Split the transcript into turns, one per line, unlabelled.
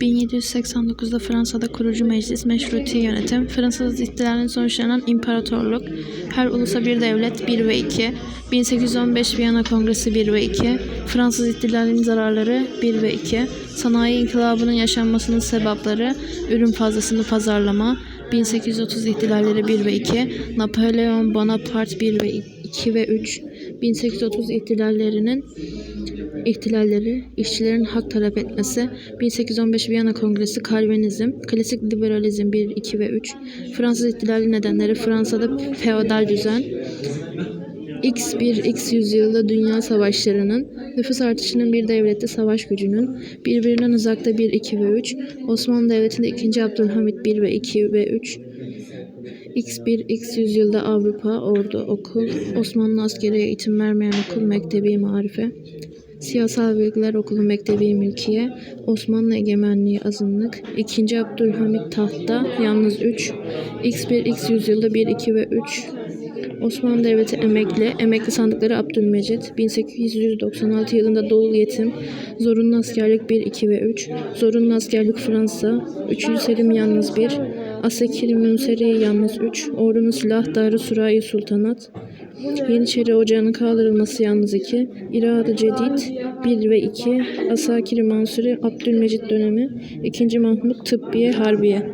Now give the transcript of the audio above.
1789'da Fransa'da kurucu meclis, meşruti yönetim, Fransız ihtilalinden sonuçlanan imparatorluk, her ulusa bir devlet 1 ve 2, 1815 Viyana Kongresi 1 ve 2, Fransız ihtilalinin zararları 1 ve 2, sanayi inkılabının yaşanmasının sebepleri, ürün fazlasını pazarlama, 1830 ihtilalleri 1 ve 2, Napolyon Bonaparte 1 ve 2 ve 3, 1830 ihtilallerinin ihtilalleri, işçilerin hak talep etmesi, 1815 Viyana Kongresi, Kalvinizm, klasik liberalizm 1, 2 ve 3, Fransız ihtilali nedenleri, Fransa'da feodal düzen, X1, X yüzyılda dünya savaşlarının, nüfus artışının bir devlette savaş gücünün, birbirinden uzakta 1, 2 ve 3, Osmanlı Devleti'nde 2. Abdülhamit 1 ve 2 ve 3, X1, X yüzyılda Avrupa, ordu, okul, Osmanlı askeri eğitim vermeyen okul, mektebi marife, Siyasal bilgiler okulu mektebi mülkiye, Osmanlı egemenliği azınlık, 2. Abdülhamit tahtta, yalnız 3, X1, X yüzyılda 1, 2 ve 3, Osmanlı Devleti emekli, emekli sandıkları Abdülmecit, 1896 yılında Doğu yetim, zorunlu askerlik 1, 2 ve 3, zorunlu askerlik Fransa, 3. Selim yalnız 1, Asekir Münseri yalnız 3, ordunun silah darı Surayi Sultanat, Yeniçeri Ocağı'nın kaldırılması yalnız 2, İradı Cedid 1 ve 2, Asakir Mansuri Abdülmecit dönemi, 2. Mahmut Tıbbiye Harbiye.